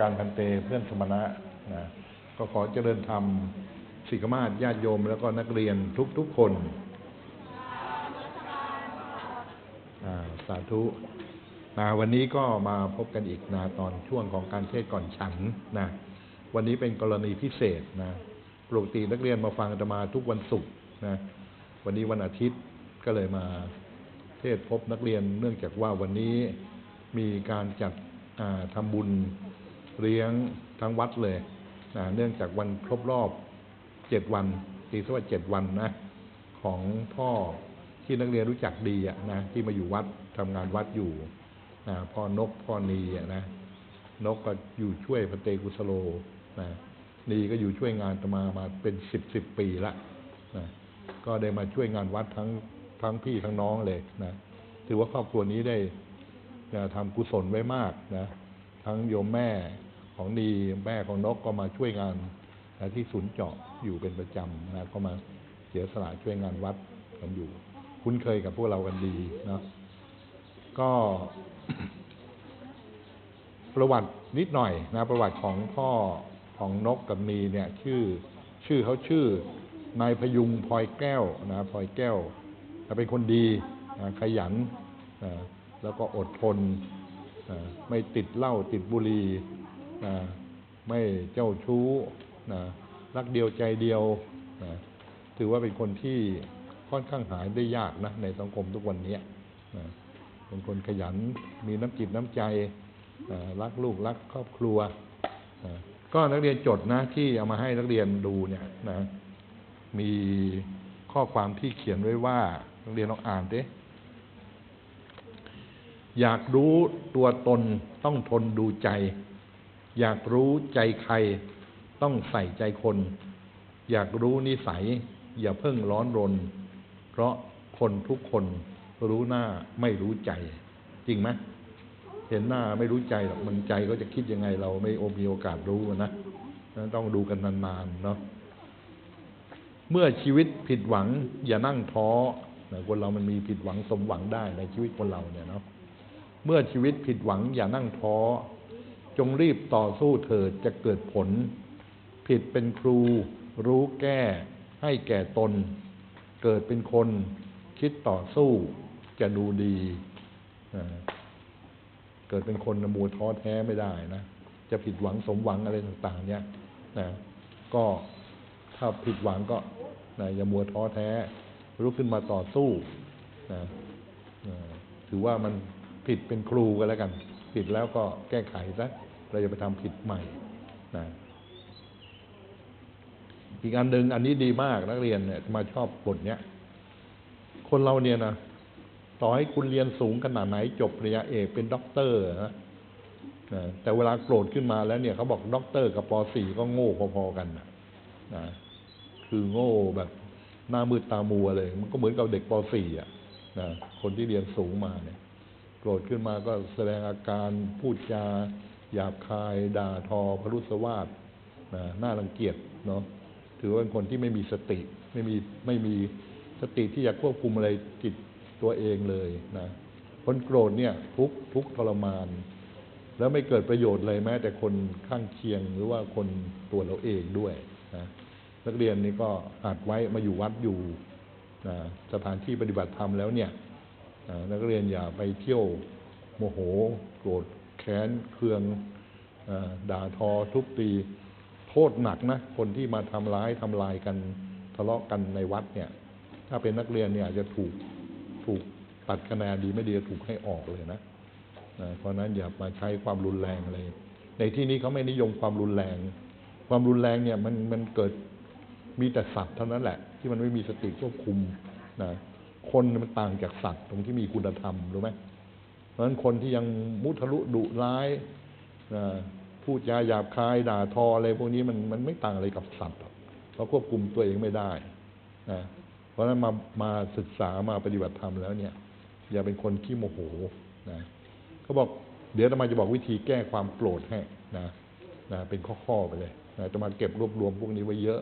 การพันเตเพื่อนสมณะนะก็ขอเจริญธรรมศิกมาศญาติโยม แล้วก็นักเรียนทุกๆคนสาธุนะวันนี้ก็มาพบกันอีกนะตอนช่วงของการเทศก่อนฉันนะวันนี้เป็นกรณีพิเศษนะปกตินักเรียนมาฟังอาตมาทุกวันศุกร์นะวันนี้วันอาทิตย์ก็เลยมาเทศพบนักเรียนเนื่องจากว่าวันนี้มีการจัดอ่าทำบุญ เลี้ยงทั้งวัดเลยนะเนื่องจากวันครบรอบเจ็ดวันตีสวัสดเจ็ดวันนะของพ่อที่นักเรียนรู้จักดีอะนะที่มาอยู่วัดทำงานวัดอยู่นะพ่อนกพ่อนีอะนะนกก็อยู่ช่วยพระเตกุสโลนะนีก็อยู่ช่วยงานตมามาเป็นสิบสิบปีละนะก็ได้มาช่วยงานวัดทั้งทั้งพี่ทั้งน้องเลยนะถือว่าครอบครัวนี้ได้ทำกุศลไว้มากนะทั้งโยมแม่ ของนีแม่ของนกก็มาช่วยงานนะที่ศูนย์เจาะอยู่เป็นประจำนะก็มาเสียสละช่วยงานวัดกันอยู่ คุ้นเคยกับพวกเรากันดีนะก็ประวัตินิดหน่อยนะประวัติของพ่อของนกกับนีเนี่ย ชื่อชื่อเขาชื่อนายพยุงพลอยแก้วนะพลอยแก้วเป็นคนดีนะขยันนะแล้วก็อดทนนะไม่ติดเหล้าติดบุหรี่ นะไม่เจ้าชู้นะรักเดียวใจเดียวนะถือว่าเป็นคนที่ค่อนข้างหายได้ยากนะในสังคมทุกวันนี้นะเป็นคนขยันมีน้ำจิตน้ำใจอ่ารักลูกรักครอบครัวอ่าก็นักเรียนจดนะที่เอามาให้นักเรียนดูเนี่ยนะมีข้อความที่เขียนไว้ว่านักเรียนลองอ่านดิอยากรู้ตัวตนต้องทนดูใจ อยากรู้ใจใครต้องใส่ใจคน อยากรู้นิสัย อย่าเพิ่งร้อนรน เพราะคนทุกคนรู้หน้าไม่รู้ใจ จริงไหมเห็นหน้าไม่รู้ใจหรอกมันใจก็จะคิดยังไง เราไม่มีโอกาสรู้นะต้องดูกันนานๆเนาะเมื่อชีวิตผิดหวัง อย่านั่งท้อคนเรามันมีผิดหวังสมหวังได้ในชีวิตคนเราเนี่ยเนาะเมื่อชีวิตผิดหวัง อย่านั่งท้อ จงรีบต่อสู้เถิดจะเกิดผล ผิดเป็นครู รู้แก้ ให้แก่ตน เกิดเป็นคน คิดต่อสู้ จะดูดีเกิดเป็นคนนมัวท้อแท้ไม่ได้นะ จะผิดหวังสมหวังอะไรต่าง ๆ เนี่ยนะก็ถ้าผิดหวังก็นะอย่ามัวท้อแท้ลุกขึ้นมาต่อสู้นะถือว่ามันผิดเป็นครูกันแล้วกัน ผิดแล้วก็แก้ไขซะ เราจะไปทำผิดใหม่นะอีกอันหนึ่งอันนี้ดีมากนักเรียนเนี่ยมาชอบบทเนี้ยคนเราเนี่ยนะต่อให้คุณเรียนสูงขนาดไหนจบปริญญาเอกเป็นด็อกเตอร์นะแต่เวลาโกรธขึ้นมาแล้วเนี่ยเขาบอกด็อกเตอร์กับป .4 ก็โง่พอๆกันนะนะคือโง่แบบหน้ามืดตามัวเลย มันก็เหมือนกับเด็กป .4 อะนะคนที่เรียนสูงมาเนี่ย โกรธขึ้นมาก็แสดงอาการพูดจา หยาบคาย ด่าทอพรุษวาทนะน่ารังเกียจเนาะถือว่าเป็นคนที่ไม่มีสติไม่มีไม่มีสติที่จะควบคุมอะไรจิตตัวเองเลยนะคนโกรธเนี่ยทุกทุกทรมาน แล้วไม่เกิดประโยชน์เลยแม้แต่คนข้างเคียงหรือว่าคนตัวเราเองด้วยนะนักเรียนนี่ก็หัดไว้มาอยู่วัดอยู่นะสถานที่ปฏิบัติธรรมแล้วเนี่ยนักเรียนอย่าไปเที่ยวโมโห โกรธ ค้นเคืองอด่าทอทุบตีโทษหนักนะคนที่มาทำร้ายทำลายกันทะเลาะกันในวัดเนี่ย ถ้าเป็นนักเรียนเนี่ยอาจจะถูกถูกตัดคะแนนดีไม่ดีถูกให้ออกเลยนะเพราะฉะนั้นอย่ามาใช้ความรุนแรงเลย ในที่นี้เขาไม่นิยมความรุนแรง ความรุนแรงเนี่ยมันมันเกิดมีแต่สัตว์เท่านั้นแหละ ที่มันไม่มีสติควบคุมนะคนมันต่างจากสัตว์ตรงที่มีคุณธรรมรู้ไหม เพราะฉะนั้นคนที่ยังมุทะลุดุร้ายพูดจาหยาบคายด่าทออะไรพวกนี้มันมันไม่ต่างอะไรกับสัตว์หรอกเขาควบคุมตัวเองไม่ได้นะเพราะฉะนั้นมามาศึกษามาปฏิบัติธรรมแล้วเนี่ย อย่าเป็นคนขี้โมโหนะเขาบอกเดี๋ยวจะมาจะบอกวิธีแก้ความโกรธให้นะนะเป็นข้อๆไปเลยนะจะมาเก็บรวบรวมพวกนี้ไว้เยอะ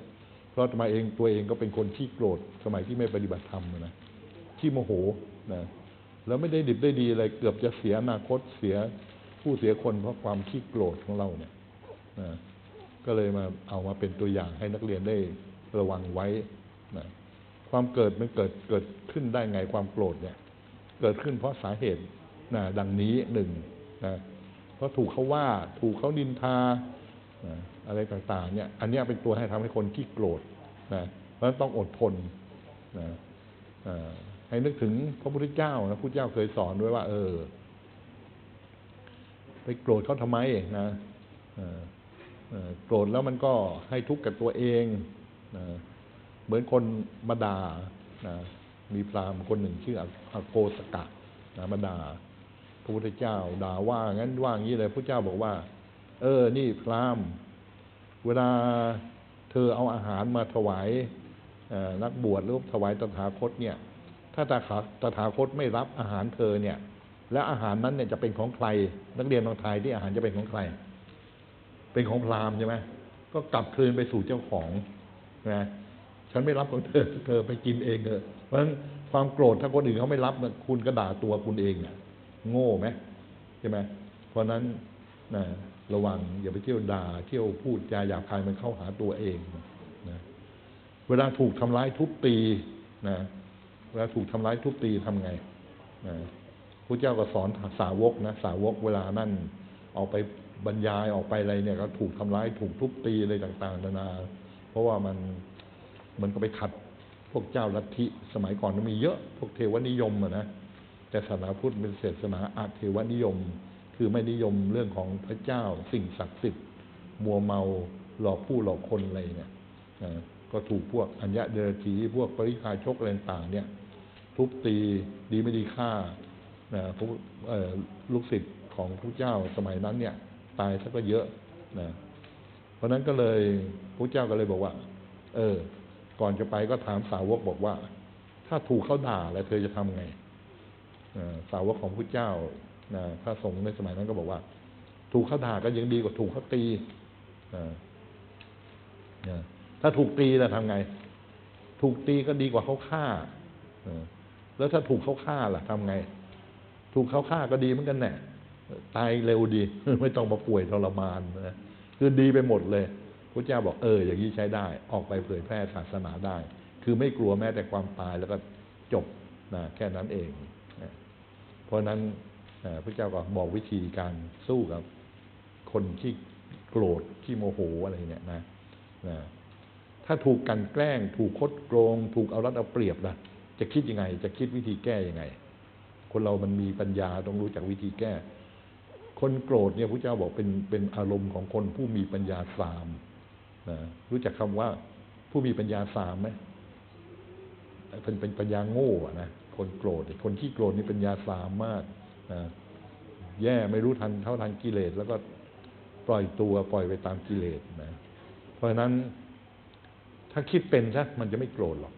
เพราะมาเองตัวเองก็เป็นคนขี้โกรธสมัยที่ไม่ปฏิบัติธรรมนะขี้โมโหนะ แล้วไม่ได้ดิบได้ดีอะไรเกือบจะเสียอนาคตเสียผู้เสียคนเพราะความขี้โกรธของเราเนี่ยนะก็เลยมาเอามาเป็นตัวอย่างให้นักเรียนได้ระวังไว้นะความเกิดมันเกิดเกิดขึ้นได้ไงความโกรธเนี่ย เกิดขึ้นเพราะสาเหตุนะดังนี้หนึ่งนะเพราะถูกเขาว่าถูกเขานินทานะอะไรต่างๆ เนี่ย อันนี้เป็นตัวให้ทำให้คนขี้โกรธนะเพราะฉะนั้นต้องอดทนนะ ให้นึกถึงพระพุทธเจ้านะพระพุทธเจ้าเคยสอนด้วยว่า เออ ไปโกรธเขาทำไมนะโกรธแล้วมันก็ให้ทุกข์กับตัวเองนะเหมือนคนมาดานะมีพราหมณ์คนหนึ่งชื่ออาโกสกะนะมาดาพระพุทธเจ้าด่าว่างั้นว่างี้เลยพระเจ้าบอกว่า เออ นี่พราหมณ์ เวลาเธอเอาอาหารมาถวายนักบวชหรือถวายตถาคตเนี่ย ถ้าตถาตถาคตไม่รับอาหารเธอเนี่ย แล้วอาหารนั้นเนี่ยจะเป็นของใคร นักเรียนลองทายที่อาหารจะเป็นของใคร เป็นของพราหมณ์ใช่ไหมก็กลับคืนไปสู่เจ้าของนะฉันไม่รับของเธอ เธอไปกินเองเถอะเพราะฉะนั้นความโกรธถ้าคนอื่นเขาไม่รับคุณก็ด่าตัวคุณเองอะโง่ไหมใช่ไหมเพราะฉะนั้นนะระวังอย่าไปเที่ยวด่าเที่ยวพูดจาหยาบคายมันเข้าหาตัวเองนะเวลาถูกทำร้ายทุบตีนะ เวลาถูกทำร้ายทุบตีทำไงนะพระเจ้าก็สอนสาวกนะสาวกเวลานั่นออกไปบรรยายออกไปอะไรเนี่ยก็ถูกทำร้ายถูกทุบตีอะไรต่างๆนานา เพราะว่ามันมันก็ไปขัดพวกเจ้าลัทธิสมัยก่อนมันมีเยอะพวกเทวนิยมอะนะแต่ศาสนาพุทธเป็นศาสนาอาเทวนิยม คือไม่นิยมเรื่องของพระเจ้าสิ่งศักดิ์สิทธิ์มัวเมาหลอกผู้หลอกคนอะไรเนี่ยก็ถูกพวกอัญญะเดรธีพวกปริคาชกอะไรต่างเนี่ย ทุบตีดีไม่ดีฆ่านะพวกลูกศิษย์ของพระเจ้าสมัยนั้นเนี่ย ตายซะก็เยอะนะเพราะนั้นก็เลยพระเจ้าก็เลยบอกว่า เออ ก่อนจะไปก็ถามสาวกบอกว่า ถ้าถูกเขาด่าแล้วเธอจะทำไงสาวกของพระเจ้านะพระสงฆ์ในสมัยนั้นก็บอกว่า ถูกเขาด่าก็ยังดีกว่าถูกเขาตีอ่าอ่าถ้าถูกตีแล้วทำไง ถูกตีก็ดีกว่าเขาฆ่า แล้วถ้าถูกเขาฆ่าล่ะทำไง ถูกเขาฆ่าก็ดีเหมือนกันแน่ตายเร็วดี ไม่ต้องมาป่วยทรมานนะคือดีไปหมดเลยพระเจ้าบอกเอออย่างนี้ใช้ได้ ออกไปเผยแพร่ศาสนาได้ คือไม่กลัวแม้แต่ความตายแล้วก็จบนะแค่นั้นเอง เพราะฉะนั้นพระเจ้าก็บอกวิธีการสู้กับ คนที่โกรธที่โมโหอะไรเนี่ยนะนะถ้าถูกกันแกล้ง ถูกคดโกง ถูกเอารัดเอาเปรียบนะ จะคิดยังไง จะคิดวิธีแก้ยังไง คนเรามันมีปัญญาต้องรู้จักวิธีแก้ คนโกรธเนี่ยพระเจ้าบอกเป็นเป็นอารมณ์ของคนผู้มีปัญญาสามนะรู้จักคำว่าผู้มีปัญญาสามไหมเป็นเป็นปัญญาโง่อะนะคนโกรธคนที่โกรธนี่ปัญญาสามมากนะแย่ไม่รู้ทันเท่าทันกิเลสแล้วก็ปล่อยตัวปล่อยไปตามกิเลสนะ เพราะฉะนั้นถ้าคิดเป็นซะมันจะไม่โกรธหรอก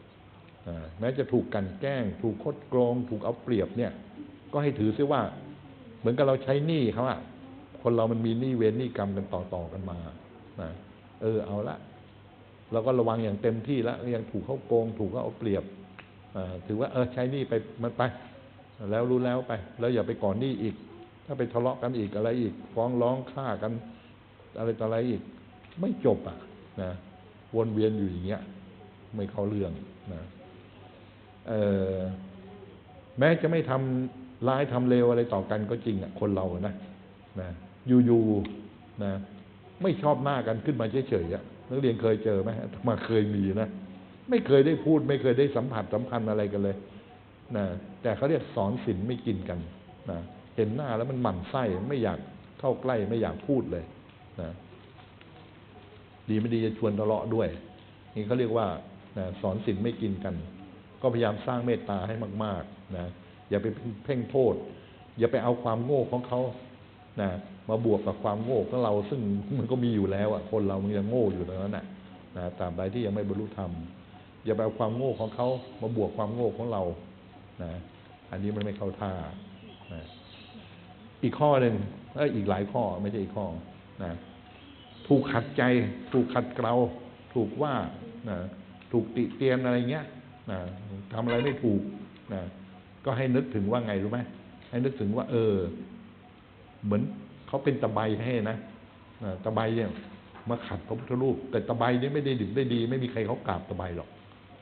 แม้จะถูกกันแกล้ง ถูกคดโกง ถูกเอาเปรียบเนี่ย ก็ให้ถือซิว่า เหมือนกับเราใช้หนี้เขาอะคนเรามันมีหนี้เวรหนี้กรรมกันต่อๆกันมานะเออเอาละเราก็ระวังอย่างเต็มที่แล้วยังถูกเขาโกง ถูกเขาเอาเปรียบถือว่าเออใช้หนี้ไปมันไป แล้วรู้แล้วไป แล้วอย่าไปก่อนหนี้อีก ถ้าไปทะเลาะกันอีกอะไรอีก ฟ้องร้องฆ่ากัน อะไรต่ออะไรอีก ไม่จบอะนะวนเวียนอยู่อย่างเงี้ย ไม่เข้าเรื่องนะ แม้จะไม่ทำร้ายทำเลวอะไรต่อกันก็จริงอะคนเรานะนะอยู่ๆนะ ไม่ชอบหน้ากันขึ้นมาเฉยๆอะนักเรียนเคยเจอไหมมาเคยมีนะไม่เคยได้พูด ไม่เคยได้สัมผัสสัมพันธ์อะไรกันเลยนะแต่เขาเรียกสอนศีลไม่กินกันนะเห็นหน้าแล้วมันหมั่นไส้ไม่อยากเข้าใกล้ไม่อยากพูดเลยนะดีไม่ดีจะชวนทะเลาะด้วย นี่เขาเรียกว่านะสอนศีลไม่กินกัน ก็พยายามสร้างเมตตาให้มากๆนะอย่าไปเพ่งโทษ อย่าไปเอาความโง่ของเขานะมาบวกกับความโง่ของเราซึ่งมันก็มีอยู่แล้วอะคนเรามันยังโง่อยู่ตรงนั้นน่ะนะตาบใดที่ยังไม่บรรลุธรรม อย่าไปเอาความโง่ของเขามาบวกความโง่ของเรานะอันนี้มันไม่เข้าท่านะอีกข้อหนึ่งเอออีกหลายข้อไม่ใช่อีกข้อนะถูกขัดใจ ถูกขัดเกลาถูกว่านะถูกติเตียนอะไรเงี้ย นะทำอะไรไม่ถูกนะก็ให้นึกถึงว่าไงรู้ไหมให้นึกถึงว่า เออ เหมือนเขาเป็นตะไบให้นะตะไบเนี่ยมาขัดพระพุทธรูป แต่ตะไบนี่ไม่ได้ดิบได้ดี ไม่มีใครเขากราบตะไบหรอก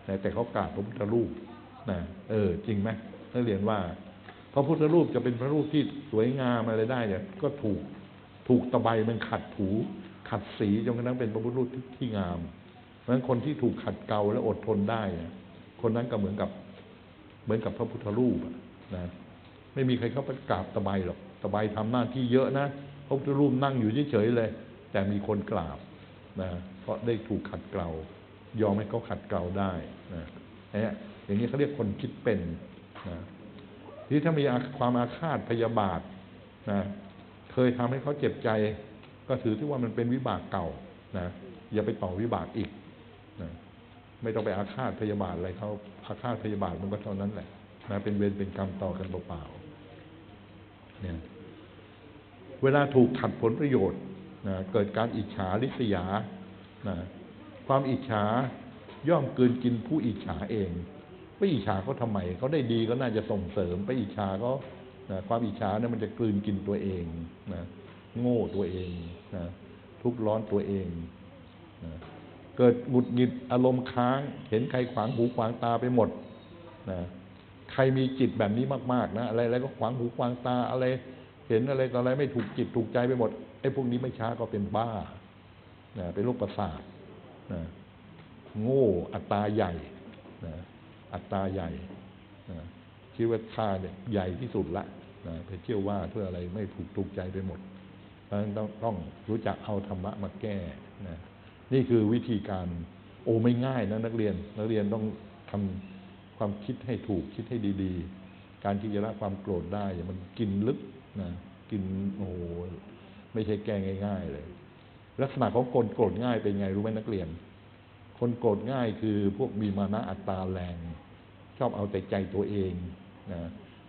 แต่แต่เขากราบพระพุทธรูปนะเออ จริงไหมนักเรียนว่า พระพุทธรูปจะเป็นพระรูปที่สวยงามอะไรได้เนี่ยก็ถูกถูกตะไบมันขัดถู ขัดสีจนกระทั่งเป็นพระพุทธรูปที่ที่งามเพราะฉะนั้นคนที่ถูกขัดเกลาและอดทนได้เนี่ย คนนั้นก็เหมือนกับ เหมือนกับพระพุทธรูปนะไม่มีใครเข้าไปกราบตะไบหรอกตะไบทำหน้าที่เยอะนะพระพุทธรูปนั่งอยู่เฉยๆเลย แต่มีคนกราบนะเพราะได้ถูกขัดเกลายอมให้เขาขัดเกลาได้นะเนี่ยอย่างนี้เขาเรียกคนคิดเป็นนะทีนี้ถ้ามีความอาฆาตพยาบาทนะเคยทำให้เขาเจ็บใจ ก็ถือที่ว่ามันเป็นวิบากเก่านะอย่าไปต่อวิบากอีก ไม่ต้องไปอาฆาตพยาบาทอะไรเขาอาฆาตพยาบาทมันก็เท่านั้นแหละนะเป็นเวรเป็นกรรมต่อกันเปล่าๆเนี่ยเวลาถูกขัดผลประโยชน์นะเกิดการอิจฉาริษยานะความอิจฉาย่อมเกลืนกินผู้อิจฉาเองไปอิจฉาเขาทำไมเขาได้ดีก็น่าจะส่งเสริม ไปอิจฉาเขานะความอิจฉาเนี่ยมันจะกลืนกินตัวเองนะโง่ตัวเองนะทุกร้อนตัวเองนะ เกิดหงุดหงิดอารมณ์ค้าง เห็นใครขวางหูขวางตาไปหมดนะใครมีจิตแบบนี้มากๆนะอะไรอะไรก็ขวางหูขวางตาอะไร เห็นอะไรต่ออะไรไม่ถูกจิตถูกใจไปหมดไอ้พวกนี้ไม่ช้าก็เป็นบ้านะเป็นโรคประสาทนะโง่อัตตาใหญ่นะอัตตาใหญ่นะคิดว่าข้าเนี่ยใหญ่ที่สุดละนะไปเที่ยวว่าเพื่ออะไรไม่ถูกถูกใจไปหมดเพราะฉะนั้นต้องต้องรู้จักเอาธรรมะมาแก้นะ นี่คือวิธีการ โอ้ไม่ง่ายนะนักเรียน นักเรียนต้องทำความคิดให้ถูกคิดให้ดีๆ การที่จะละความโกรธได้อย่ามันกินลึกนะกินโอ้ไม่ใช่แก้ง่าย ๆ เลย ลักษณะของคนโกรธง่ายเป็นไงรู้ไหมนักเรียน คนโกรธง่ายคือพวกมีมานะอัตตาแรง ชอบเอาแต่ใจตัวเองนะ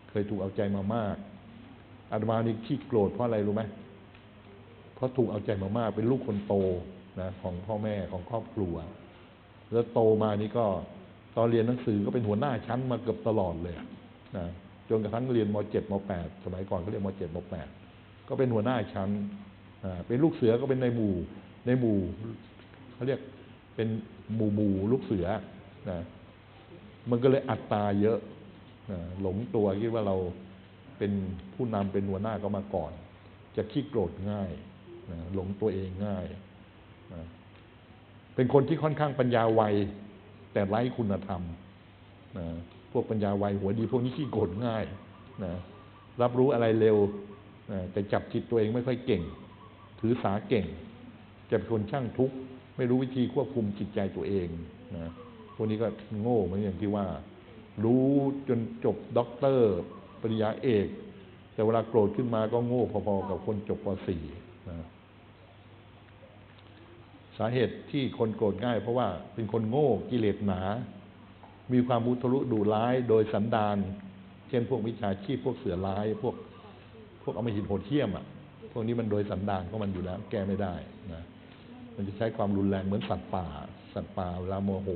เคยถูกเอาใจมามากอาตมานี่ขี้โกรธเพราะอะไรรู้ไหมเพราะถูกเอาใจมามากเป็นลูกคนโต นะของพ่อแม่ของครอบครัว แล้วโตมานี่ก็ตอนเรียนหนังสือก็เป็นหัวหน้าชั้นมาเกือบตลอดเลยนะจนกระทั่งเรียนม .7 ม .8 สมัยก่อนเขาเรียนม .7 ม .8 ก็เป็นหัวหน้าชั้นเป็นลูกเสือก็เป็นในหมู่ ในหมู่เขาเรียกเป็นหมู่หมู่ลูกเสือนะมันก็เลยอัตตาเยอะนะหลงตัวคิดว่าเราเป็นผู้นำเป็นหัวหน้าก็มาก่อน จะขี้โกรธง่ายนะหลงตัวเองง่าย เป็นคนที่ค่อนข้างปัญญาไวแต่ไร้คุณธรรมนะพวกปัญญาไวหัวดีพวกนี้ขี้โกรธง่ายนะรับรู้อะไรเร็วนะแต่จับจิตตัวเองไม่ค่อยเก่ง ถือสาเก่งจะเป็นคนช่างทุกข์ไม่รู้วิธีควบคุมจิตใจตัวเองนะพวกนี้ก็โง่เหมือนอย่างที่ว่า รู้จนจบด็อกเตอร์ ปริญญาเอก แต่เวลาโกรธขึ้นมาก็โง่พอๆกับคนจบป .4 นะ สาเหตุที่คนโกรธง่าย เพราะว่าเป็นคนโง่กิเลสหนา มีความมุทะลุดุร้ายโดยสันดาน เช่นพวกวิชาชีพพวกเสือร้าย พวกพวกอมหิตโหดเหี้ยมอะ พวกนี้มันโดยสันดานของมันอยู่แล้ว แก้ไม่ได้นะ มันจะใช้ความรุนแรงเหมือนสัตว์ป่า สัตว์ป่าเวลาโมโห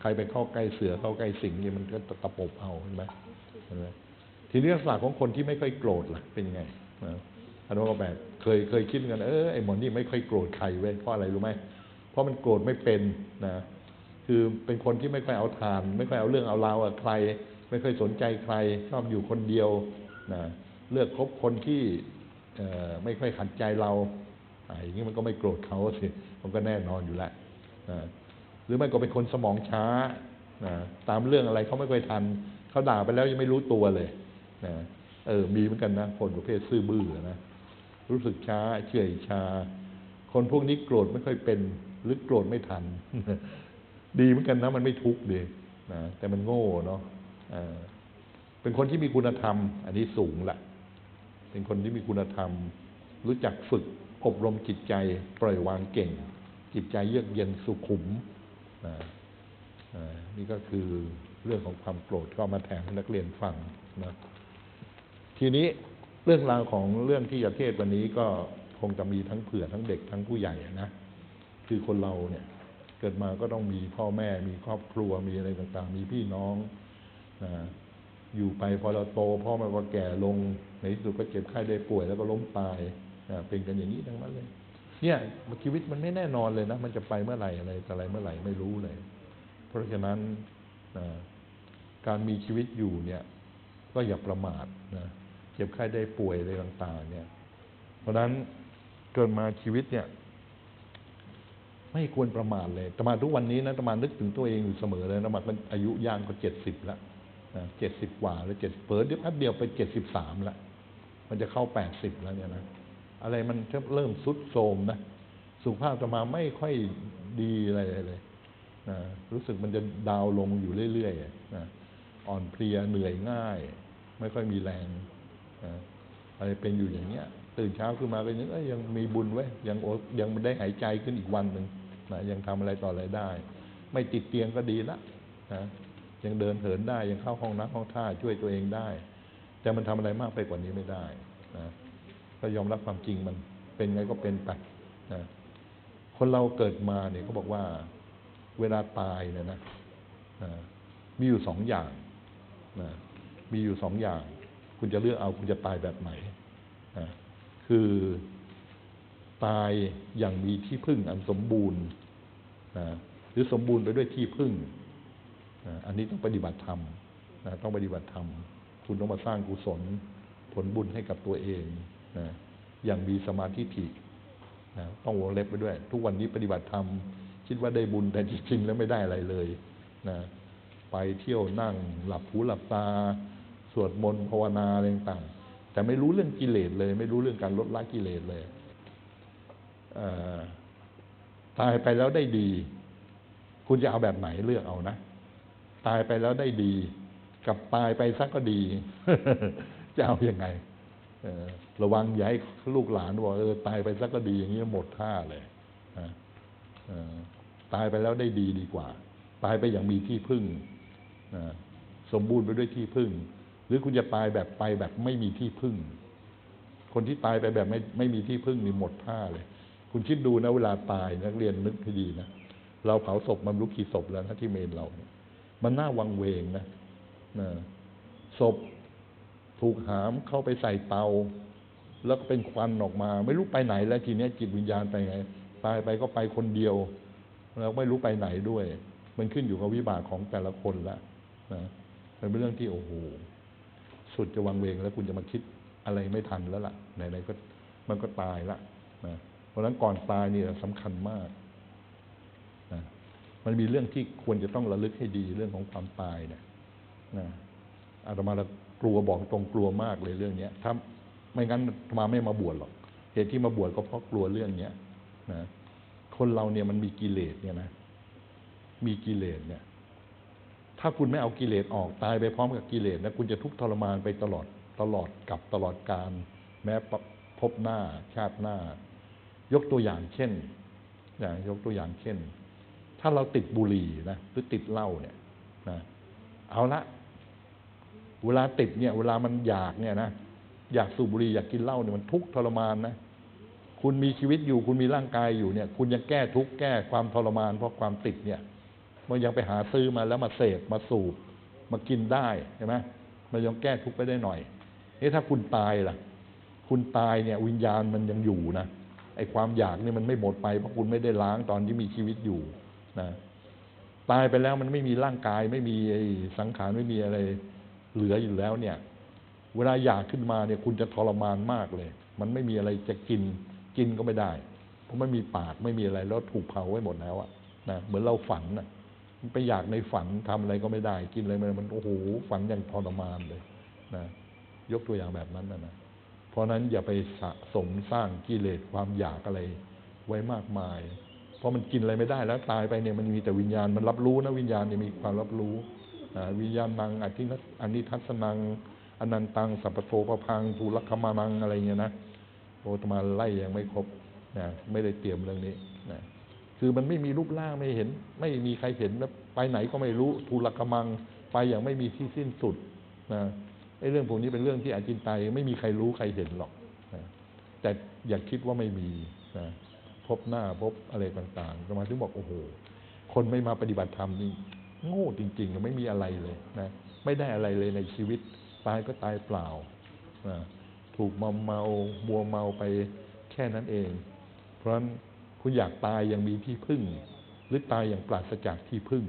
ใครไปเข้าใกล้เสือเข้าใกล้สิงนี่มันก็ตะปบเอาเห็นไหมเห็นไหมทีนี้ลักษณะของคนที่ไม่ค่อยโกรธล่ะ เป็นยังไงนะ อันนั้นก็แบบเคยเคยคิดกันเออไอหมอนี่ไม่ค่อยโกรธใครเว้ยเพราะอะไรรู้ไหมเพราะมันโกรธไม่เป็นนะคือเป็นคนที่ไม่ค่อยเอาทาน ไม่ค่อยเอาเรื่องเอาราวกับใคร ไม่ค่อยสนใจใคร ชอบอยู่คนเดียวนะเลือกคบคนที่ไม่ค่อยขัดใจเราอย่างนี้มันก็ไม่โกรธเขาสิมันก็แน่นอนอยู่แล้วนะหรือไม่ก็เป็นคนสมองช้านะตามเรื่องอะไรเขาไม่ค่อยทันเขาด่าไปแล้วยังไม่รู้ตัวเลยนะเออมีเหมือนกันนะคนประเภทซื่อบื้อนะ รู้สึกช้าเฉื่อยชา คนพวกนี้โกรธไม่ค่อยเป็น หรือโกรธไม่ทัน ดีเหมือนกันนะ มันไม่ทุกข์ดีนะแต่มันโง่เนาะเป็นคนที่มีคุณธรรม อันนี้สูงละเป็นคนที่มีคุณธรรม รู้จักฝึกอบรมจิตใจ ปล่อยวางเก่ง จิตใจเยือกเย็นสุขุมนะนี่ก็คือเรื่องของความโกรธก็เอามาแถมให้นักเรียนฟังนะทีนี้ เรื่องราวของเรื่องที่จะเทศวันนี้ก็คงจะมีทั้งเผื่อทั้งเด็กทั้งผู้ใหญ่นะคือคนเราเนี่ยเกิดมาก็ต้องมีพ่อแม่มีครอบครัวมีอะไรต่างๆ มีพี่น้องนะอยู่ไปพอเราโตพ่อแม่ก็แก่ลงในที่สุดก็เจ็บไข้ได้ป่วยแล้วก็ล้มตายนะเป็นกันอย่างนี้ทั้งนั้นเลย เนี่ยชีวิตมันไม่แน่นอนเลยนะมันจะไปเมื่อไหร่อะไรอะไรเมื่อไหร่ไม่รู้เลย เพราะฉะนั้นนะการมีชีวิตอยู่เนี่ย ก็อย่าประมาทนะ เจ็บไข้ได้ป่วยอะไรต่าง ๆ เนี่ย เพราะฉะนั้นเกิดมาชีวิตเนี่ย ไม่ควรประมาทเลยตมาทุกวันนี้นะตมานึกถึงตัวเองอยู่เสมอเลยนะมาก็อายุย่างก็เจ็ดสิบแล้วเจ็ดสิบกว่าแล้วเจ็ดเปิดเดี๋ยวแป๊บเดียวไปเจ็ดสิบสามล้วมันจะเข้าแปดสิบแล้วเนี่ยนะอะไรมันเริ่มสุดโทมนะสุขภาพตมาไม่ค่อยดีอะไรเลยนะรู้สึกมันจะดาวลงอยู่เรื่อยๆนะอ่อนเพลียเหนื่อยง่าย ไม่ค่อยมีแรง อะไรเป็นอยู่อย่างเนี้ย ตื่นเช้าขึ้นมาก็ยังยังมีบุญไว้ยังโอยังได้หายใจขึ้นอีกวันหนึ่งนะยังทำอะไรต่ออะไรได้ ไม่ติดเตียงก็ดีละนะยังเดินเหินได้ยังเข้าห้องน้ำห้องท่าช่วยตัวเองได้ แต่มันทำอะไรมากไปกว่านี้ไม่ได้นะก็ยอมรับความจริงมันเป็นไงก็เป็นไปนะคนเราเกิดมาเนี่ยเขาบอกว่าเวลาตายเนี่ยนะนะมีอยู่สองอย่างนะมีอยู่สองอย่าง คุณจะเลือกเอาคุณจะตายแบบไหนคือตายอย่างมีที่พึ่งอันสมบูรณ์นะหรือสมบูรณ์ไปด้วยที่พึ่งนะอันนี้ต้องปฏิบัติธรรมนะต้องปฏิบัติธรรม คุณต้องมาสร้างกุศลผลบุญให้กับตัวเองนะอย่างมีสมาธิถินะต้องวงเล็บไปด้วย ทุกวันนี้ปฏิบัติธรรม คิดว่าได้บุญแต่จริงๆแล้วไม่ได้อะไรเลยนะไปเที่ยวนั่งหลับหูหลับตา สวดมนต์ภาวนาอะไรต่างๆแต่ไม่รู้เรื่องกิเลสเลย ไม่รู้เรื่องการลดละกิเลสเลยตายไปแล้วได้ดี คุณจะเอาแบบไหนเลือกเอานะ ตายไปแล้วได้ดี กับตายไปสักก็ดี จะเอาอยัางไงระวังอย่าให้ลูกหลานบอกเออตายไปสักก็ดีอย่างนี้หมดท่าเลยตายไปแล้วได้ดีดีกว่า ตายไปอย่างมีที่พึ่งสมบูรณ์ไปด้วยที่พึ่ง รือคุณจะตายแบบไปแบบไม่มีที่พึ่ง คนที่ตายไปแบบไม่ไม่มีที่พึ่งนี่หมดท่าเลย คุณคิดดูนะเวลาตายนักเรียนนึกให้ดีนะเราเผาศพมันรู้กี่ศพแล้วนะที่เมนเรา มันน่าวังเวงนะนะศพถูกหามเข้าไปใส่เตา แล้วก็เป็นควันออกมา ไม่รู้ไปไหนแล้วทีนี้จิตวิญญาณไปไง ตายไปก็ไปคนเดียว แล้วไม่รู้ไปไหนด้วย มันขึ้นอยู่กับวิบากของแต่ละคนละนะเป็นเรื่องที่โอ้โห สุดจะวังเวงแล้วคุณจะมาคิดอะไรไม่ทันแล้วล่ะไหนๆก็มันก็ตายละนะเพราะฉะนั้นก่อนตายนี่สำคัญมากนะมันมีเรื่องที่ควรจะต้องระลึกให้ดีเรื่องของความตายเนี่ยนะอาตมาละกลัวบอกตรงกลัวมากเลยเรื่องเนี้ยถ้าไม่งั้นมาไม่มาบวชหรอกเหตุที่มาบวชก็เพราะกลัวเรื่องเนี้ยนะคนเราเนี่ยมันมีกิเลสเนี่ยนะมีกิเลสเนี่ย ถ้าคุณไม่เอากิเลสออกตายไปพร้อมกับกิเลสนะคุณจะทุกข์ทรมานไปตลอดตลอดกับตลอดการ แม้พบหน้าชาติหน้า ยกตัวอย่างเช่นอย่างยกตัวอย่างเช่น ถ้าเราติดบุหรี่นะหรือติดเหล้าเนี่ยนะเอาละเวลาติดเนี่ยเวลามันอยากเนี่ยนะอยากสูบบุหรี่อยากกินเหล้าเนี่ยมันทุกข์ทรมานนะคุณมีชีวิตอยู่คุณมีร่างกายอยู่เนี่ย คุณยังแก้ทุกข์แก้ความทรมานเพราะความติดเนี่ย มันยังไปหาซื้อมาแล้วมาเสพมาสูบมากินได้ใช่ไหมมันยังแก้ทุกข์ไปได้หน่อยนี่ถ้าคุณตายล่ะ คุณตายเนี่ย วิญญาณมันยังอยู่นะไอ้ความอยากนี่มันไม่หมดไปเพราะคุณไม่ได้ล้างตอนที่มีชีวิตอยู่นะตายไปแล้วมันไม่มีร่างกาย ไม่มีไอ้สังขารไม่มีอะไรเหลืออยู่แล้วเนี่ย เวลาอยากขึ้นมาเนี่ย คุณจะทรมานมากเลย มันไม่มีอะไรจะกินกินก็ไม่ได้ เพราะไม่มีปากไม่มีอะไรแล้วถูกเผาไว้หมดแล้วอะนะเหมือนเราฝันนะ ไปอยากในฝันทำอะไรก็ไม่ได้ กินอะไรมันมันโอ้โหฝันอย่างทรมานเลยนะยกตัวอย่างแบบนั้นนะนะเพราะนั้นอย่าไปสะสมสร้างกิเลสความอยากอะไรไว้มากมาย เพราะมันกินอะไรไม่ได้แล้วตายไปเนี่ยมันมีแต่วิญญาณมันรับรู้นะวิญญาณเนี่ยมีความรับรู้วิญญาณนังอธินัอนนี้ทัศนังอนันตังสัพพโทปพังทูลคมานังอะไรเงี้ยนะโอตมาไล่ยังไม่ครบนะไม่ได้เตรียมเรื่องนี้นะ คือมันไม่มีรูปร่างไม่เห็น ไม่มีใครเห็นแล้วไปไหนก็ไม่รู้ทูลคมัง ไปอย่างไม่มีที่สิ้นสุดนะไอ้เรื่องพวกนี้เป็นเรื่องที่อาจินไตยไม่มีใครรู้ใครเห็นหรอกนะแต่อย่าคิดว่าไม่มีนะพบหน้าพบอะไรต่างๆสมาถึงบอกโอ้โหคนไม่มาปฏิบัติธรรมนี่โง่จริงๆไม่มีอะไรเลยนะไม่ได้อะไรเลยในชีวิต ตายก็ตายเปล่านะถูกมอมเมามัวเมาไปแค่นั้นเอง เพราะฉะนั้น คุณอยากตายยังมีที่พึ่ง หรือตายอย่างปราศจากที่พึ่ง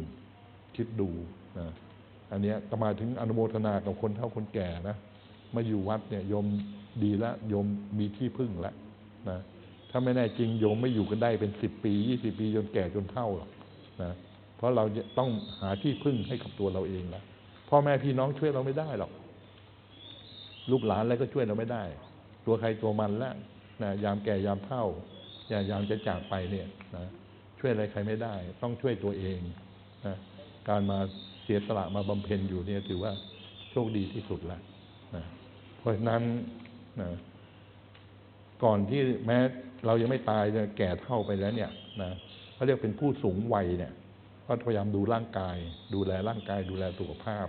คิดดูนะอันนี้ยก็มาถึงอนุโมทนากับคนเฒ่าคนแก่นะมาอยู่วัดเนี่ยโยมดีล้วโยมมีที่พึ่งแล้วนะถ้าไม่แน่จริงโยมไม่อยู่กันได้เป็นสิบปียี่สิบปีจนแก่จนเฒ่าหรอกนะเพราะเราจะต้องหาที่พึ่งให้กับตัวเราเองแล้วพ่อแม่พี่น้องช่วยเราไม่ได้หรอก ลูกหลานอะไรก็ช่วยเราไม่ได้ ตัวใครตัวมันแล้วนะยามแก่ยามเฒ่า อย่ายามจะจากไปเนี่ยนะช่วยอะไรใครไม่ได้ ต้องช่วยตัวเองนะการมาเสียสละมาบำเพ็ญอยู่เนี่ยถือว่าโชคดีที่สุดแล้วนะเพราะฉะนั้นนะก่อนที่แม้เรายังไม่ตายเนี่ยแก่เท่าไปแล้วเนี่ยนะเขาเรียกเป็นผู้สูงวัยเนี่ยก็พยายามดูร่างกาย ดูแลร่างกาย ดูแลสุขภาพ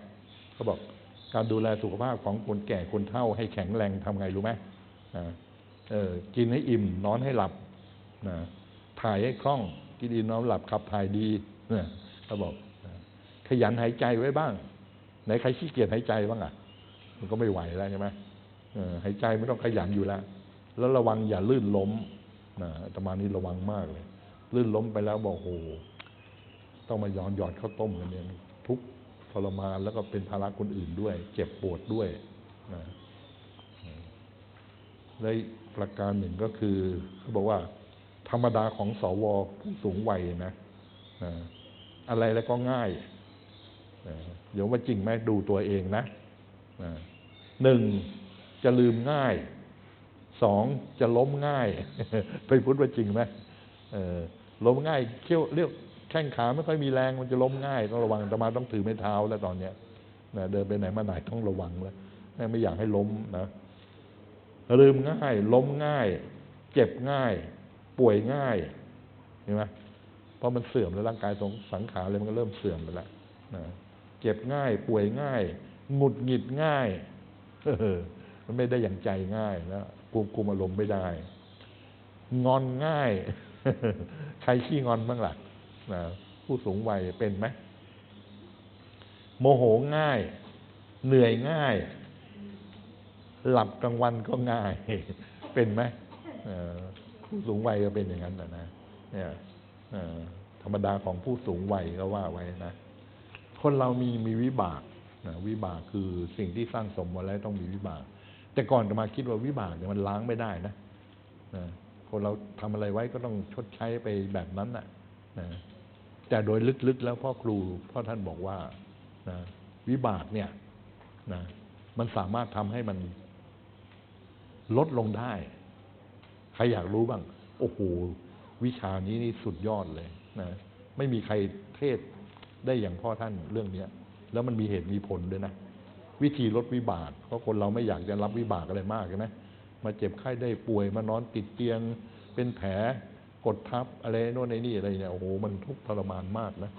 เขาบอกการดูแลสุขภาพของคนแก่คนเฒ่าให้แข็งแรงทำไงรู้ไหมนะเออกินให้อิ่ม นอนให้หลับ นะถ่ายให้คล่อง กินอิ่มนอนหลับขับถ่ายดีเนี่ยเขาบอกนะขยันหายใจไว้บ้างไหนใครขี้เกียจหายใจบ้างอะ มันก็ไม่ไหวแล้วใช่ไหมหายใจไม่ต้องขยันอยู่แล้ว แล้วระวังอย่าลื่นล้มนะตมานี่ระวังมากเลย ลื่นล้มไปแล้วบอกโอ้โหต้องมาย้อนหยอดข้าวต้มกันเนี่ยทุกทรมานแล้วก็เป็นภาระคนอื่นด้วย เจ็บปวดด้วยนะและประการหนึ่งก็คือเขาบอกว่า ธรรมดาของสวผู้สูงวัยนะอะไรแล้วก็ง่าย เดี๋ยวว่าจริงไหมดูตัวเองนะหนึ่งจะลืมง่าย สองจะล้มง่าย ไปพูดว่าจริงไหมล้มง่ายเขี้ยวเรียกแข้งขาไม่ค่อยมีแรงมันจะล้มง่าย ต้องระวังแต่มาต้องถือไม้เท้าแล้วตอนเนี้ยนะเดินไปไหนมาไหนต้องระวังแล้วไม่อยากให้ล้มนะลืมง่าย ล้มง่าย เจ็บง่าย ป่วยง่ายเห็นไหมเพราะมันเสื่อมแล้วร่างกายของสังขารเลยมันก็เริ่มเสื่อมไปแล้วนะเจ็บง่าย ป่วยง่ายหงุดหงิดง่ายมันไม่ได้อย่างใจง่ายแล้วควบคุมอารมณ์ไม่ได้ งอนง่าย ใครขี้งอนบ้างหล่ะนะผู้สูงวัยเป็นไหมโมโหง่าย เหนื่อยง่าย หลับกลางวันก็ง่าย เป็นไหม ผู้สูงวัยก็เป็นอย่างนั้นนะนะเนี่ยอธรรมดาของผู้สูงวัยก็ว่าไว้นะคนเรามีมีวิบากนะวิบากคือสิ่งที่สร้างสมมาแล้วต้องมีวิบาก แต่ก่อนจะมาคิดว่าวิบากเนี่ยมันล้างไม่ได้นะนะคนเราทำอะไรไว้ก็ต้องชดใช้ไปแบบนั้นนะนะแต่โดยลึกๆแล้วพ่อครูพ่อท่านบอกว่านะวิบากเนี่ยนะมันสามารถทำให้มันลดลงได้ ใครอยากรู้บ้าง โอ้โห วิชานี้นี่สุดยอดเลยนะไม่มีใครเทศได้อย่างพ่อท่านเรื่องเนี้ย แล้วมันมีเหตุมีผลด้วยนะ วิธีลดวิบากเพราะคนเราไม่อยากจะรับวิบากอะไรมากใช่ไหมมาเจ็บไข้ได้ป่วยมานอนติดเตียง เป็นแผลกดทับอะไรโน่นไอ้นี่อะไรเนี่ยโอ้โหมันทุกข์ทรมานมากนะ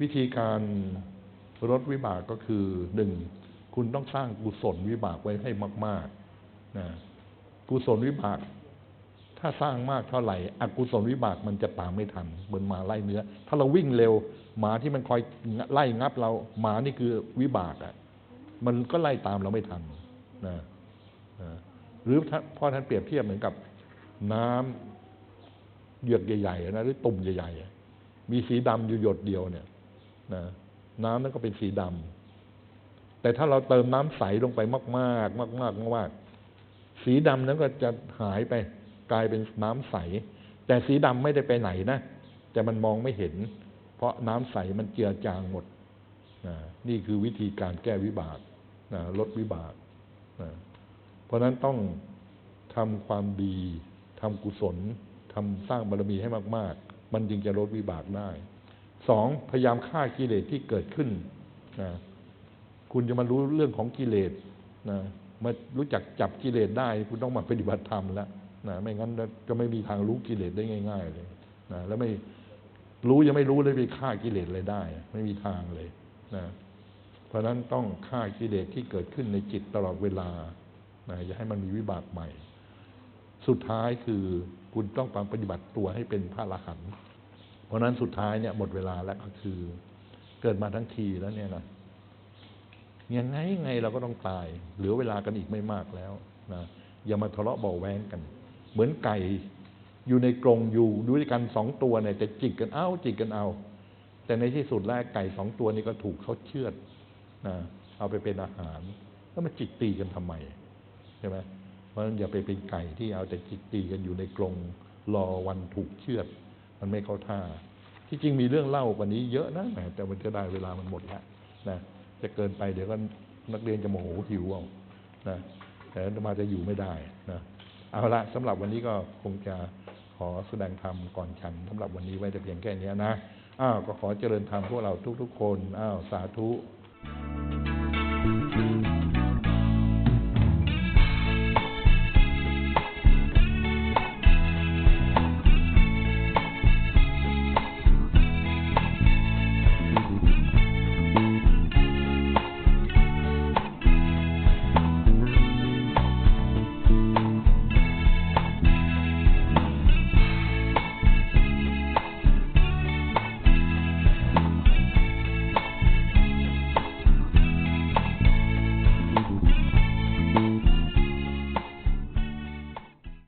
วิธีการลดวิบากก็คือหนึ่งคุณต้องสร้างกุศลวิบากไว้ให้มากๆนะกุศลวิบาก ถ้าสร้างมากเท่าไหร่อกุศลวิบากมันจะตามไม่ทันเหมือนหมาไล่เนื้อ ถ้าเราวิ่งเร็ว หมาที่มันคอยไล่งับเราหมานี่คือวิบากอะ่ะมันก็ไล่ตามเราไม่ทันนะนะหรือพ่อท่านเปรียบเทียบเหมือนกับน้ำหยดใหญ่ๆนะหรือตุ่มใหญ่ๆมีสีดำอยู่หยดเดียวเนี่ยนะน้ำนั้นก็เป็นสีดำแต่ถ้าเราเติมน้ำใสลงไปมาก ๆ มาก ๆ มาก ๆ สีดำนั้นก็จะหายไป กลายเป็นน้ำใส แต่สีดำไม่ได้ไปไหนนะ แต่มันมองไม่เห็น เพราะน้ำใสมันเจือจางหมดนี่คือวิธีการแก้วิบากลดวิบาก เพราะฉะนั้นต้องทำความดีทำกุศลทำสร้างบารมีให้มาก ๆ มันจึงจะลดวิบากได้สองพยายามฆ่ากิเลสที่เกิดขึ้นนะคุณจะมารู้เรื่องของกิเลสนะมารู้จักจับกิเลสได้ คุณต้องมาปฏิบัติธรรมแล้ว นะไม่งั้นจะไม่มีทางรู้กิเลสได้ง่าย ๆ เลยนะแล้วไม่รู้ยังไม่รู้เลยไปฆ่ากิเลสอะไรได้ ไม่มีทางเลยนะเพราะนั้นต้องฆ่ากิเลสที่เกิดขึ้นในจิตตลอดเวลานะอย่าให้มันมีวิบากใหม่ สุดท้ายคือคุณต้องปฏิบัติตัวให้เป็นพระอรหันต์เพราะนั้นสุดท้ายเนี่ยหมดเวลาแล้วก็คือ เกิดมาทั้งทีแล้วเนี่ยนะยังไงไงเราก็ต้องตาย เหลือเวลากันอีกไม่มากแล้วนะอย่ามาทะเลาะเบาแว้งกัน เหมือนไก่อยู่ในกรงอยู่ด้วยกันสองตัวเนี่ยจะจิกกันเอาจิกกันเอา แต่ในที่สุดแล้วไก่สองตัวนี้ก็ถูกเขาเชือดนะเอาไปเป็นอาหาร แล้วมันจิกตีกันทำไมใช่ไหมเพราะฉะนั้นอย่าไปเป็นไก่ที่เอาแต่จิกตีกันอยู่ในกรงรอวันถูกเชือด มันไม่เข้าท่า ที่จริงมีเรื่องเล่ากว่านี้เยอะนะแต่มันจะได้เวลามันหมดแล้วนะจะเกินไปเดี๋ยวก็นักเรียนจะโมโหหิวเอานะแต่มาจะอยู่ไม่ได้นะ เอาละสำหรับวันนี้ก็คงจะขอแสดงธรรมก่อนฉันสำหรับวันนี้ไว้แต่เพียงแค่นี้นะอ้าวก็ขอเจริญธรรมพวกเราทุกๆคนอ้าวสาธุ Thank